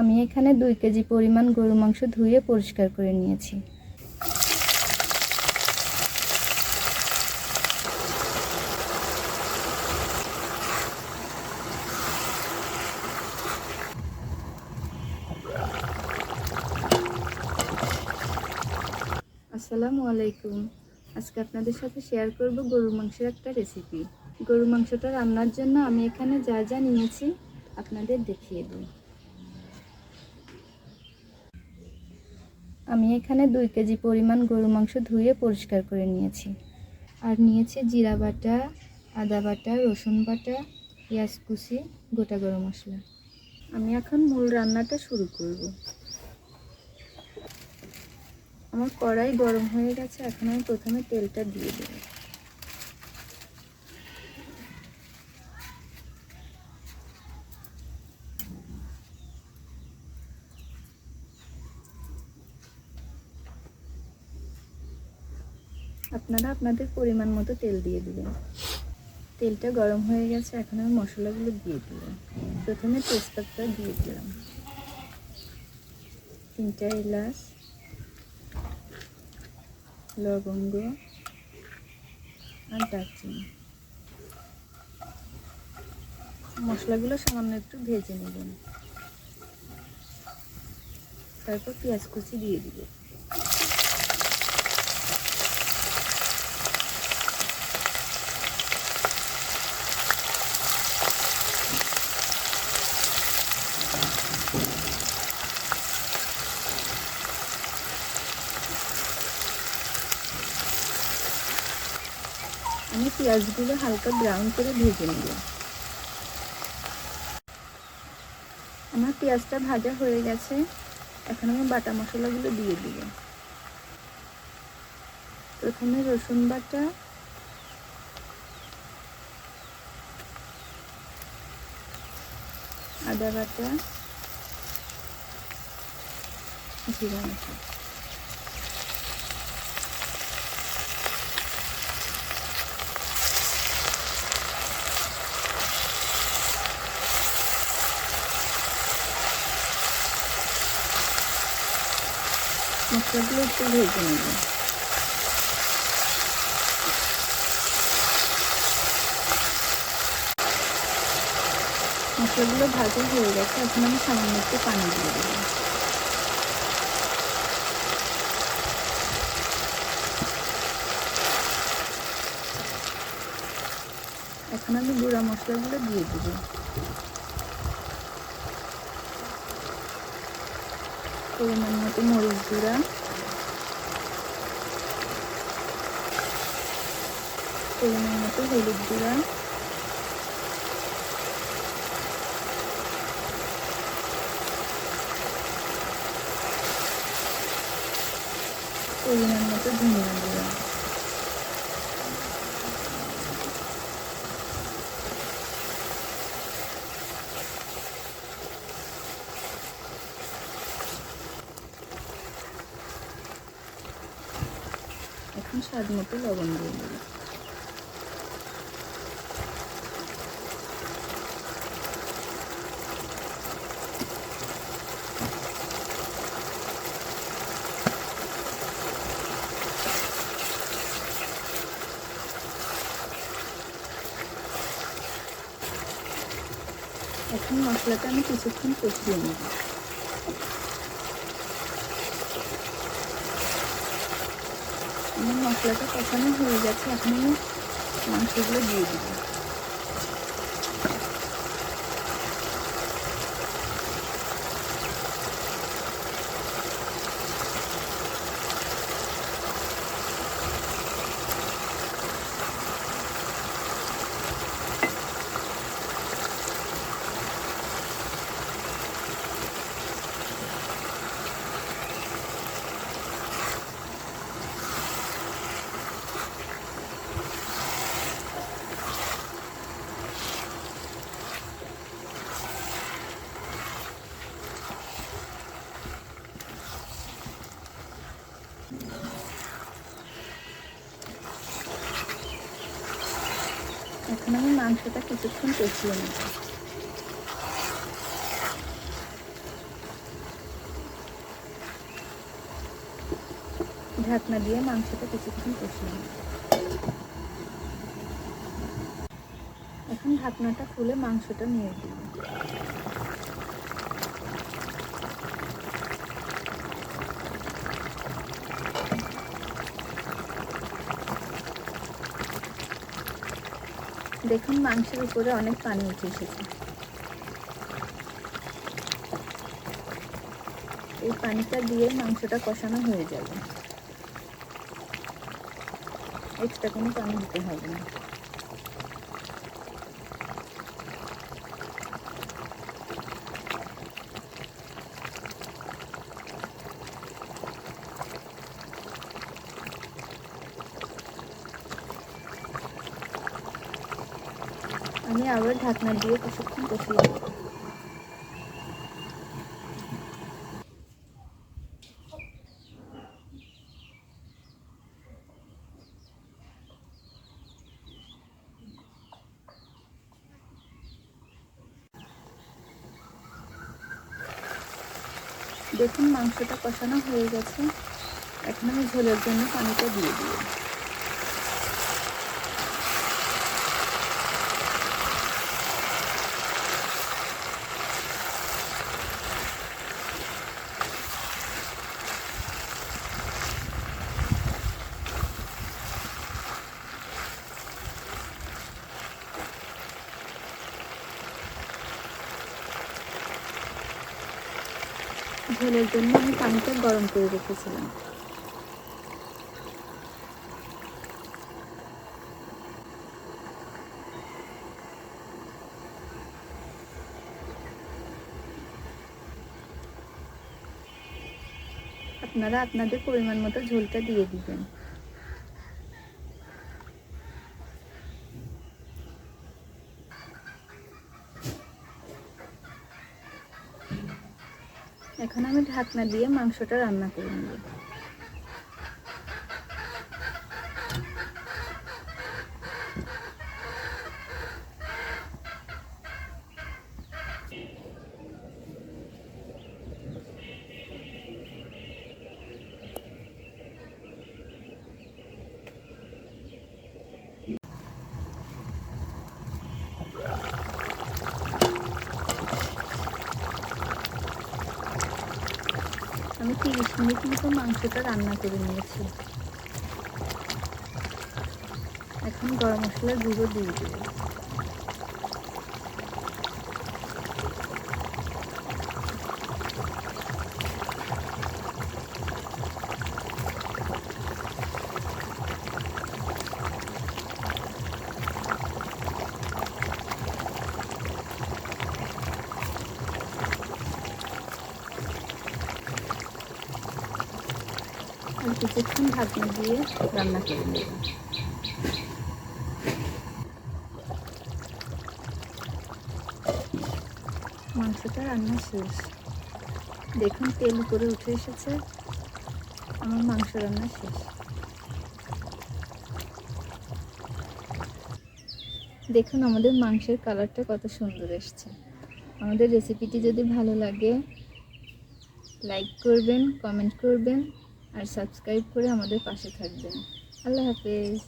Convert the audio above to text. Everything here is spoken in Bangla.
আমি এখানে দুই কেজি পরিমাণ গরু মাংস ধুয়ে পরিষ্কার করে নিয়েছি। আসসালামু আলাইকুম। আজকে আপনাদের সাথে শেয়ার করব গরুর মাংসের একটা রেসিপি গরুর মাংসটা রান্নার জন্য আমি এখানে যা যা নিয়েছি আপনাদের দেখিয়ে দিই। আমি এখানে দুই কেজি পরিমাণ গরু মাংস ধুয়ে পরিষ্কার করে নিয়েছি। আর নিয়েছি জিরা বাটা, আদা বাটা, রসুন বাটা, পেঁয়াজ কুচি, গোটা গরম মশলা। আমি এখন মূল রান্নাটা শুরু করব। আমার কড়াই গরম হয়ে গেছে, এখন আমি প্রথমে তেলটা দিয়ে দেব। আপনারা আপনাদের পরিমাণ মতো তেল দিয়ে দিবেন। তেলটা গরম হয়ে গেছে, এখন আমি মশলাগুলো দিয়ে দিলাম। প্রথমে তেজপাতা দিয়ে দিলাম। তিনটা এলাচ, লবঙ্গ আর দারচিনি। মশলাগুলো সামান্য একটু ভেজে নেবেন। তারপর পেঁয়াজ কুচি দিয়ে দিব আমি পেঁয়াজগুলো হালকা ব্রাউন করে ভেজে নেব। আমার পেঁয়াজটা ভাজা হয়ে গেছে। এখন আমি বাটা মশলাগুলো দিয়ে দিব। প্রথমে রসুন বাটা। আদা বাটা। জিরা মশলা মশলাগুলো একটু ভেজে নেব। মশলাগুলো ভাজা হয়ে গেছে, এখন আমি সামান্য একটু পানি দিয়ে দেবো। এখন আমি গুঁড়া মশলাগুলো দিয়ে দেবো। পরিমাণ মতো মরিচ গুঁড়া পরিমাণ মতো হলুদ গুঁড়া পরিমাণ এখন স্বাদ মতো লবণ দিয়ে দেব। এখন মশলাটা আমি কিছুক্ষণ কষিয়ে নেব। মশলাটা কষানো হয়ে গেছে এখন মাংসগুলো দিয়ে দিব। মাংসটা কিছুক্ষণ কষিয়ে নেব। ঢাকনা দিয়ে মাংসটা কিছুক্ষণ কষিয়ে এখন ঢাকনাটা খুলে মাংসটা নিয়ে দিই দেখুন মাংসের উপরে অনেক পানি উঠে এসেছে। এই পানিটা দিয়ে মাংসটা কষানো হয়ে যাবে। এক্সট্রা কোনো পানি দিতে হবে না। আমি আবার ঢাকনা দিয়ে কিছুক্ষণ কষিয়ে দেবো। দেখুন, মাংসটা কষানো হয়ে গেছে। এখন আমি ঝোলের জন্য পানিটা দিয়ে দিই ঝোলের জন্য আমি পানিটা গরম করে রেখেছিলাম। আপনারা আপনাদের পরিমাণ মতো ঝোলটা দিয়ে দিবেন। এখন আমি ঢাকনা দিয়ে মাংসটা রান্না করে নেব। আমি তিরিশ মিনিট মতো মাংসটা রান্না করে নিয়েছি। এখন গরম মশলার গুঁড়ো দিয়ে দেব আর কিছুক্ষণ ঢাকনা দিয়ে রান্না করে নেব। মাংসটা রান্না শেষ। দেখুন, তেল উপরে উঠে এসেছে। আমার মাংস রান্না শেষ। দেখুন, আমাদের মাংসের কালারটা কত সুন্দর এসছে। আমাদের রেসিপিটি যদি ভালো লাগে লাইক করবেন কমেন্ট করবেন। আর সাবস্ক্রাইব করে আমাদের পাশে থাকবেন। আল্লাহ হাফেজ।